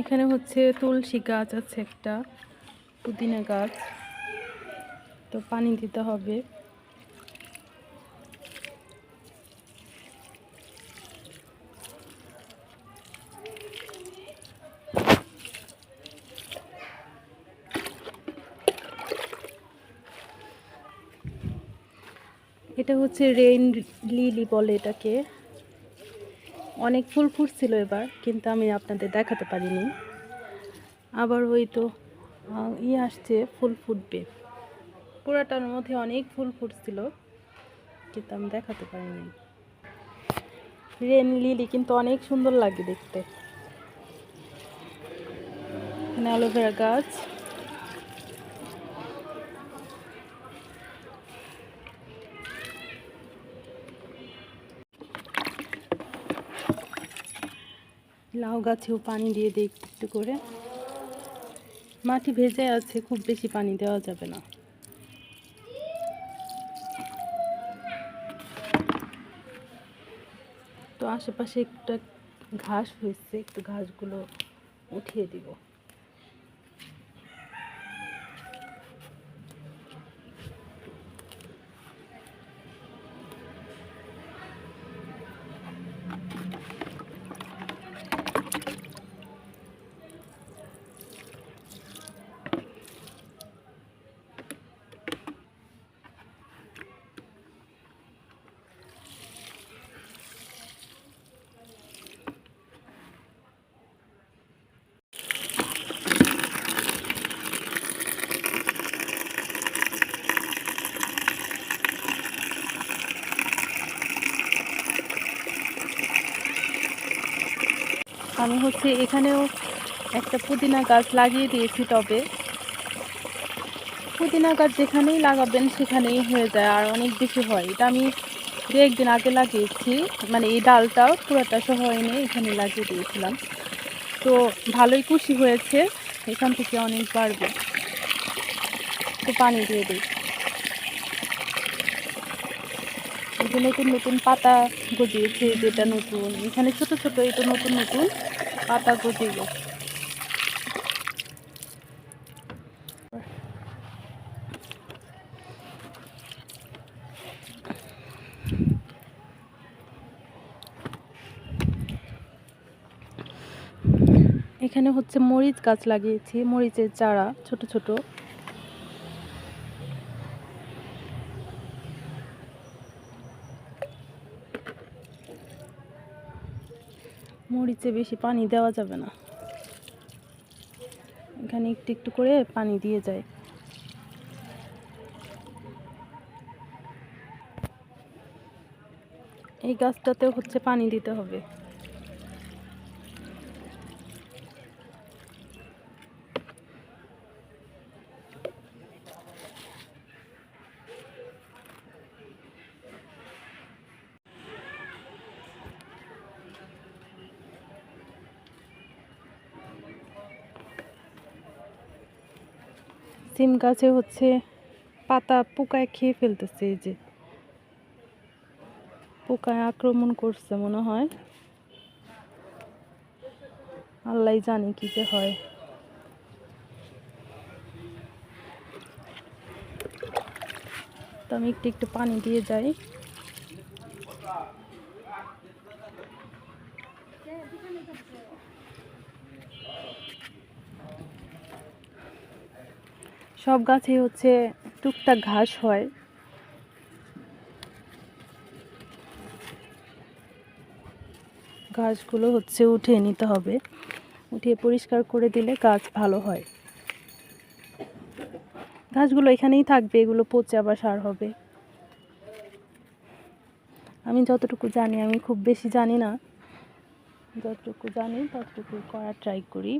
এখানে হচ্ছে তুলসী গাছ আছে একটা, পুদিনা গাছ। তো পানি দিতে হবে। এটা হচ্ছে রেইন লিলি বলে এটাকে। অনেক ফুল ফুটছিল এবার কিন্তু আমি আপনাদের দেখাতে পারিনি। আবার ওই তো আহ, ইয়ে আসছে ফুল ফুটবে। পুরাটার মধ্যে অনেক ফুল ফুটছিল কিন্তু আমি দেখাতে পারিনি। রেন লিলি কিন্তু অনেক সুন্দর লাগে দেখতে। অ্যালোভেরা গাছ। লাউ গাছেও পানি দিয়ে দিই একটু করে। মাটি ভেজে আছে, খুব বেশি পানি দেওয়া যাবে না। তো আশেপাশে একটা ঘাস হয়েছে, একটু ঘাসগুলো উঠিয়ে দিব। আমি হচ্ছে এখানেও একটা পুদিনা গাছ লাগিয়ে দিয়েছি তবে পুদিনা গাছ যেখানেই লাগাবেন সেখানেই হয়ে যায় আর অনেক বেশি হয়। এটা আমি দু একদিন আগে লাগিয়েছি মানে এই ডালটাও পুরোটা সহ এনে এখানে লাগিয়ে দিয়েছিলাম। তো ভালোই খুশি হয়েছে, এখান থেকে অনেক বাড়বে। তো পানি দিয়ে দিই। নতুন নতুন পাতা গজিয়েছে, যেটা নতুন, এখানে ছোট ছোট এটা নতুন নতুন। পাতা গেছে। এখানে হচ্ছে মরিচ গাছ লাগিয়েছি মরিচের চারা ছোট ছোট। মরিচে বেশি পানি দেওয়া যাবে না। এখানে একটু একটু করে পানি দিয়ে যায়। এই গাছটাতেও হচ্ছে পানি দিতে হবে। সিম গাছে হচ্ছে পাতা পোকায় খেয়ে ফেলতেছে এই যে। পোকায় আক্রমণ করছে মনে হয়। আল্লাহ জানি কি যে হয়। তো আমি একটু একটু পানি দিয়ে যাই। সব গাছে হচ্ছে টুকটাক ঘাস হয়। ঘাসগুলো হচ্ছে উঠিয়ে নিতে হবে। উঠিয়ে পরিষ্কার করে দিলে গাছ ভালো হয়। ঘাসগুলো এখানেই থাকবে, এগুলো পচে আবার সার হবে। আমি যতটুকু জানি, আমি খুব বেশি জানি না। যতটুকু জানি ততটুকু করার ট্রাই করি।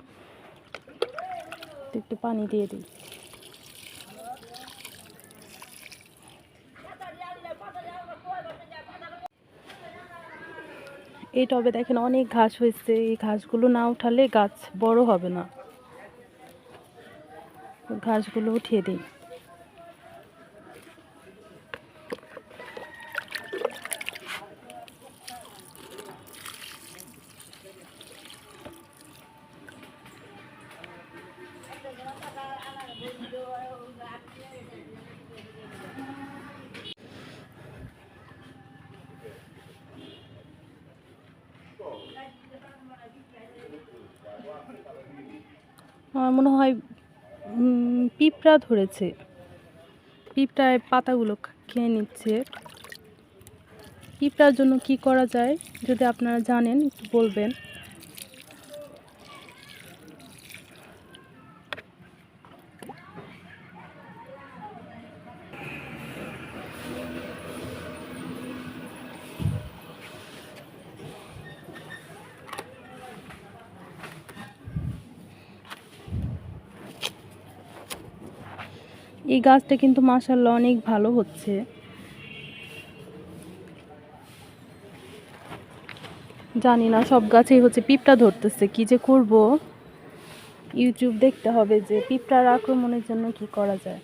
একটু পানি দিয়ে দিই। এই টবে দেখেন অনেক ঘাস হয়েছে, এই ঘাসগুলো না উঠালে গাছ বড় হবে না। ঘাসগুলো উঠিয়ে দিই। মনে হয় পিঁপড়া ধরেছে। পিঁপড়ায় পাতাগুলো খেয়ে নিচ্ছে। পিঁপড়ার জন্য কি করা যায়, যদি আপনারা জানেন, একটু বলবেন। এই গাছটা কিন্তু মাসাল্লাহ অনেক ভালো হচ্ছে। জানি না, সব গাছেই হচ্ছে পিঁপড়া ধরতেছে, কি যে করব? ইউটিউব দেখতে হবে যে পিঁপড়ার আক্রমণের জন্য কি করা যায়।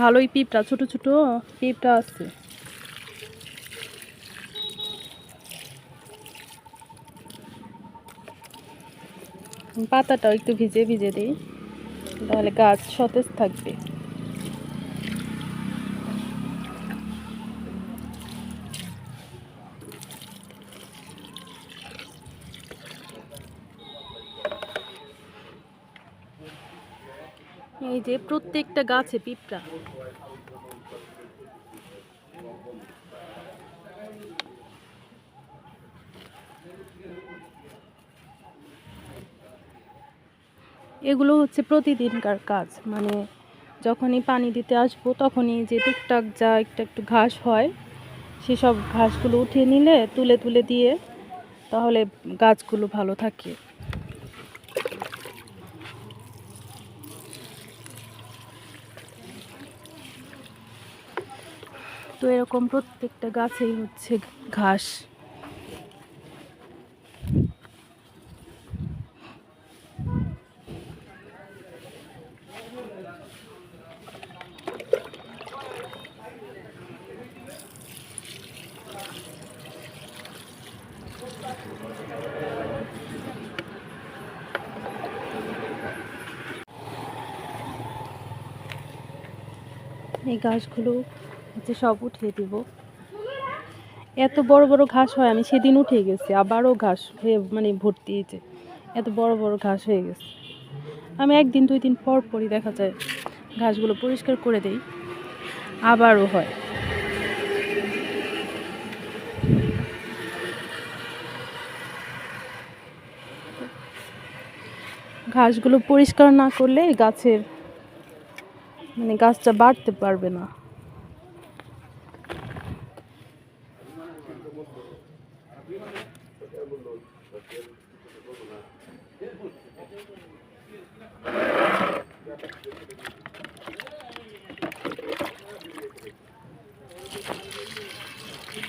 ভালোই পিঁপড়া, ছোট ছোট পিঁপড়া আছে। পাতাটাও একটু ভিজে ভিজে দিই তাহলে গাছ সতেজ থাকবে। এই যে প্রত্যেকটা গাছে পিঁপড়া। এগুলো হচ্ছে প্রতিদিনকার কাজ। মানে যখনই পানি দিতে আসব, তখনই যে টুকটাক যা একটু একটু ঘাস হয়, সেসব ঘাসগুলো উঠিয়ে নিলে, তুলে তুলে দিয়ে তাহলে গাছগুলো ভালো থাকে। তো এরকম প্রত্যেকটা গাছেই হচ্ছে ঘাস। এই ঘাসগুলো হচ্ছে সব উঠিয়ে দিব। এত বড় বড় ঘাস হয়, আমি সেদিন উঠে গেছি, আবারও ঘাস হয়ে মানে ভর্তি হয়েছে এত বড় বড় ঘাস হয়ে গেছে। আমি একদিন, দুই দিন পর পরই দেখা যায় ঘাসগুলো পরিষ্কার করে দেই, আবারও হয়। ঘাসগুলো পরিষ্কার না করলে গাছের মানে গাছটা বাড়তে পারবে না।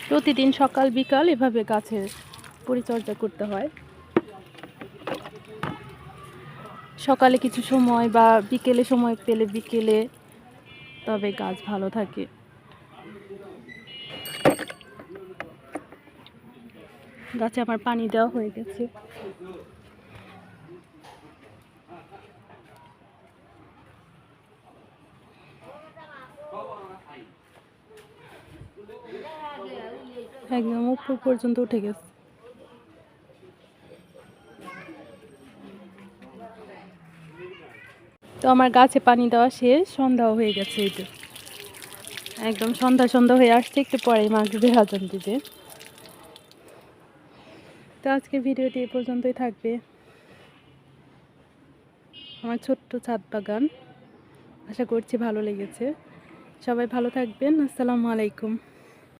প্রতিদিন সকাল বিকাল এভাবে গাছের পরিচর্যা করতে হয়। সকালে কিছু সময় বা বিকেলে সময় পেলে বিকেলে তবে গাছ ভালো থাকে। গাছে আমার পানি দেওয়া হয়ে গেছে। একদম উপর পর্যন্ত উঠে গেছে। তো আমার গাছে পানি দেওয়া শেষ, সন্ধ্যাও হয়ে গেছে এই একদম সন্ধ্যা সন্ধ্যা হয়ে আসছে, একটু পরেই মাগরিবের আজান দিবে তো আজকের ভিডিওটি এ পর্যন্তই থাকবে। আমার ছোট্ট ছাদ বাগান। আশা করছি ভালো লেগেছে। সবাই ভালো থাকবেন। আসসালামু আলাইকুম।